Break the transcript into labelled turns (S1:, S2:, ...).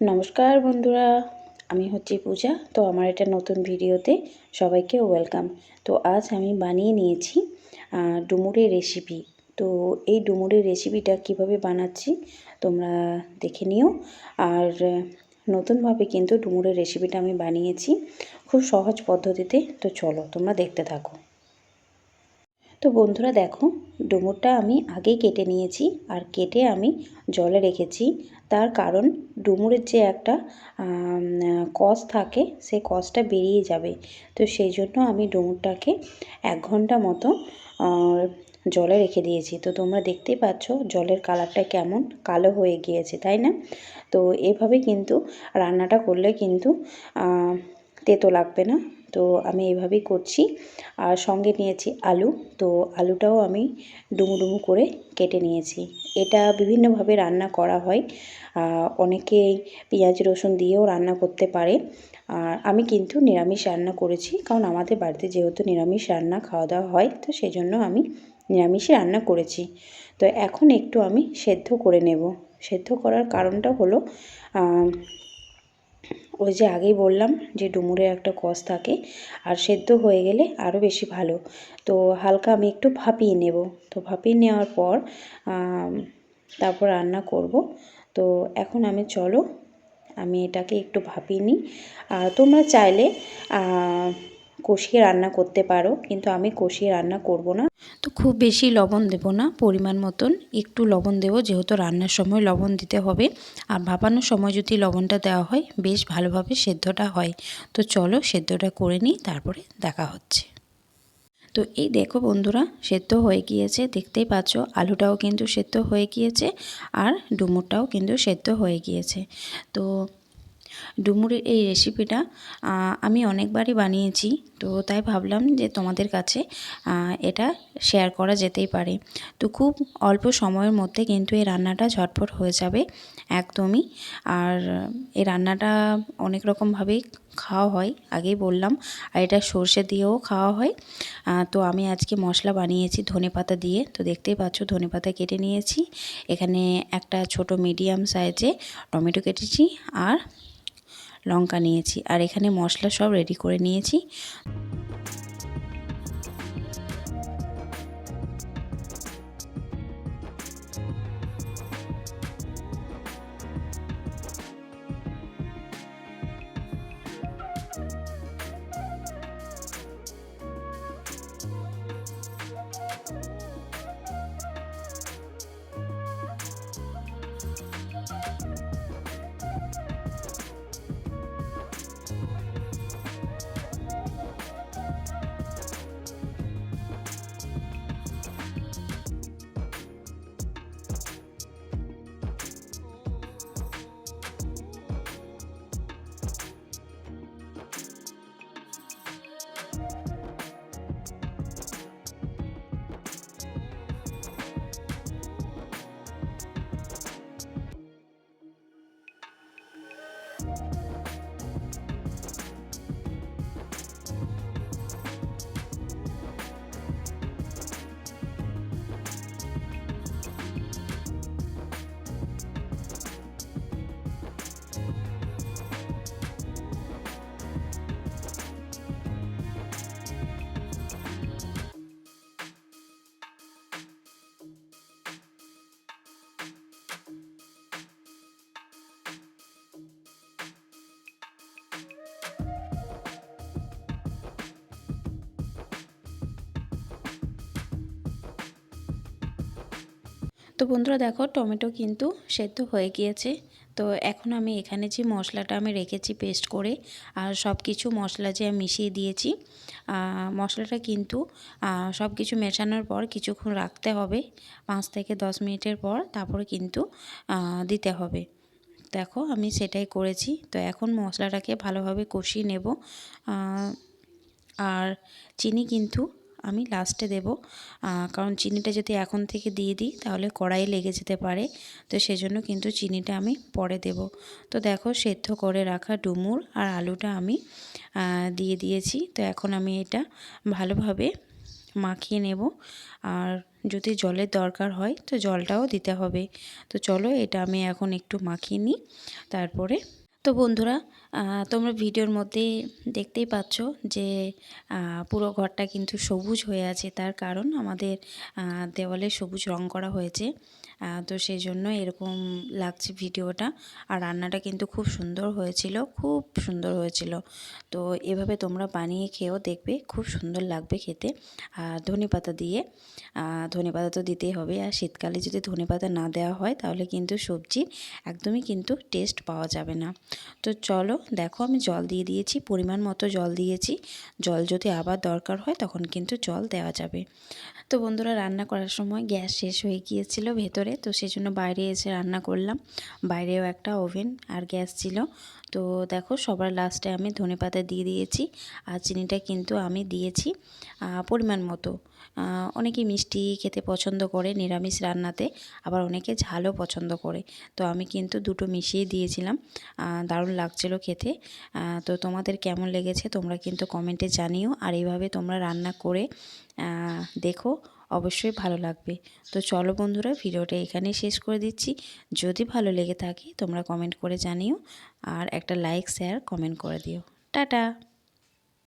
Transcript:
S1: নমস্কার বন্ধুরা, আমি হচ্ছি পূজা। তো আমার এটা নতুন ভিডিওতে সবাইকে ওয়েলকাম তো আজ আমি বানিয়ে নিয়েছি ডুমুরের রেসিপি তো এই ডুমুরের রেসিপিটা কীভাবে বানাচ্ছি তোমরা দেখে নিও। আর নতুনভাবে কিন্তু ডুমুরের রেসিপিটা আমি বানিয়েছি খুব সহজ পদ্ধতিতে। তো চলো তোমরা দেখতে থাকো। তো বন্ধুরা দেখো, ডুমুরটা আমি আগেই কেটে নিয়েছি আর কেটে আমি জলে রেখেছি। তার কারণ ডুমুরের যে একটা কষ থাকে, সেই কষটা বেরিয়ে যাবে। তো সেই জন্য আমি ডুমুরটাকে এক ঘণ্টা মতো জলে রেখে দিয়েছি। তো তোমরা দেখতেই পাচ্ছ জলের কালারটা কেমন, কালো হয়ে গিয়েছে, তাই না? তো এভাবে কিন্তু রান্নাটা করলে কিন্তু তেতো লাগবে না। তো আমি এভাবেই করছি। আর সঙ্গে নিয়েছি আলু। তো আলুটাও আমি ডুমু ডুমু করে কেটে নিয়েছি। এটা বিভিন্নভাবে রান্না করা হয়। অনেকেই পেঁয়াজ, রসুন দিয়েও রান্না করতে পারে। আর আমি কিন্তু নিরামিষ রান্না করেছি। কারণ আমাদের বাড়িতে যেহেতু নিরামিষ রান্না খাওয়া দাওয়া হয়, তো সেই জন্য আমি নিরামিষই রান্না করেছি। তো এখন একটু আমি সেদ্ধ করে নেব। সেদ্ধ করার কারণটা হলো ওই যে আগেই বললাম যে ডুমুরের একটা কষ থাকে, আর সেদ্ধ হয়ে গেলে আরও বেশি ভালো। তো হালকা আমি একটু ভাপিয়ে নেব। তো ভাপিয়ে নেওয়ার পর তারপর রান্না করব। তো এখন আমি, চলো, আমি এটাকে একটু ভাপিয়ে নিই। তোমরা চাইলে কষিয়ে রান্না করতে পারো, কিন্তু আমি কষিয়ে রান্না করব না। তো খুব বেশি লবণ দেব না, পরিমাণ মতন। একটু লবণ দেবো, যেহেতু রান্নার সময় লবণ দিতে হবে। আর ভাপানোর সময় যদি লবণটা দেওয়া হয়, বেশ ভালোভাবে সেদ্ধটা হয়। তো চলো সেদ্ধটা করে নিই, তারপরে দেখা হচ্ছে। তো এই দেখো বন্ধুরা, সেদ্ধ হয়ে গিয়েছে, দেখতেই পাচ্ছ, আলুটাও কিন্তু সেদ্ধ হয়ে গিয়েছে, আর ডুমুরটাও কিন্তু সেদ্ধ হয়ে গিয়েছে। তো ডুমুরের এই রেসিপিটা আমি অনেকবারই বানিয়েছি। তো তাই ভাবলাম যে তোমাদের কাছে এটা শেয়ার করা যেতেই পারে। তো খুব অল্প সময়ের মধ্যে কিন্তু এই রান্নাটা ঝটপট হয়ে যাবে, একদমই। আর এই রান্নাটা অনেক রকমভাবেই খাওয়া হয়, আগেই বললাম। আর এটা সর্ষে দিয়েও খাওয়া হয়। তো আমি আজকে মশলা বানিয়েছি ধনে পাতা দিয়ে। তো দেখতেই পাচ্ছ ধনে পাতা কেটে নিয়েছি। এখানে একটা ছোট মিডিয়াম সাইজে টমেটো কেটেছি। আর লঙ্কা নিয়েছি। আর এখানে মশলা সব রেডি করে নিয়েছি। তো বন্ধুরা দেখো, টমেটো কিন্তু সেদ্ধ হয়ে গিয়েছে। তো এখন আমি এখানে যে মশলাটা আমি রেখেছি পেস্ট করে, আর সব কিছু মশলা যে মিশিয়ে দিয়েছি মশলাটা কিন্তু সব কিছু মেশানোর পর কিছুক্ষণ রাখতে হবে। পাঁচ থেকে দশ মিনিটের পর তারপরে কিন্তু দিতে হবে। দেখো, আমি সেটাই করেছি। তো এখন মশলাটাকে ভালোভাবে কষিয়ে নেব। আর চিনি কিন্তু আমি লাস্টে দেব। কারণ চিনিটা যদি এখন থেকে দিয়ে দিই, তাহলে কড়াইয়ে লেগে যেতে পারে। তো সেজন্য কিন্তু চিনিটা আমি পরে দেব। তো দেখো, সেদ্ধ করে রাখা ডুমুর আর আলুটা আমি দিয়ে দিয়েছি। তো এখন আমি এটা ভালোভাবে মাখিয়ে নেব। আর যদি জলের দরকার হয়, তো জলটাও দিতে হবে। তো চলো, এটা আমি এখন একটু মাখিয়ে নিই। তারপরে, তো বন্ধুরা তোমরা ভিডিওর মধ্যে দেখতেই পাচ্ছ যে পুরো ঘরটা কিন্তু সবুজ হয়ে আছে। তার কারণ আমাদের দেওয়ালে সবুজ রং করা হয়েছে। তো সেই জন্য এরকম লাগছে ভিডিওটা। আর রান্নাটা কিন্তু খুব সুন্দর হয়েছিল, খুব সুন্দর হয়েছিল। তো এভাবে তোমরা বানিয়ে খেয়েও দেখবে, খুব সুন্দর লাগবে খেতে। আর ধনে পাতা দিয়ে ধনে পাতা তো দিতেই হবে। আর শীতকালে যদি ধনে পাতা না দেওয়া হয়, তাহলে কিন্তু সবজি একদমই কিন্তু টেস্ট পাওয়া যাবে না। তো চলো দেখো আমি জল দিয়ে দিয়েছি, পরিমাণ মতো জল দিয়েছি। জল যদি আবার দরকার হয় তখন কিন্তু জল দেওয়া যাবে। তো বন্ধুরা রান্না করার সময় গ্যাস শেষ হয়ে গিয়েছিল ভেতরে, তো সেই জন্য বাইরে এসে রান্না করলাম। বাইরেও একটা ওভেন আর গ্যাস ছিল। তো দেখো সবার লাস্টে আমি ধনে পাতা দিয়ে দিয়েছি আর চিনিটা কিন্তু আমি দিয়েছি পরিমাণ মতো। অনেকে মিষ্টি খেতে পছন্দ করে নিরামিষ রান্নাতে, আবার অনেকে ঝালও পছন্দ করে। তো আমি কিন্তু দুটো মিশিয়ে দিয়েছিলাম দারুণ লাগছিল খেতে। তো তোমাদের কেমন লেগেছে তোমরা কিন্তু কমেন্টে জানিও। আর এইভাবে তোমরা রান্না করে দেখো অবশ্যই ভালো লাগবে। তো চলো বন্ধুরা, ভিডিওটা এখানেই শেষ করে দিচ্ছি। যদি ভালো লেগে থাকে, তোমরা কমেন্ট করে জানিও আর একটা লাইক শেয়ার কমেন্ট করে দিও। টাটা!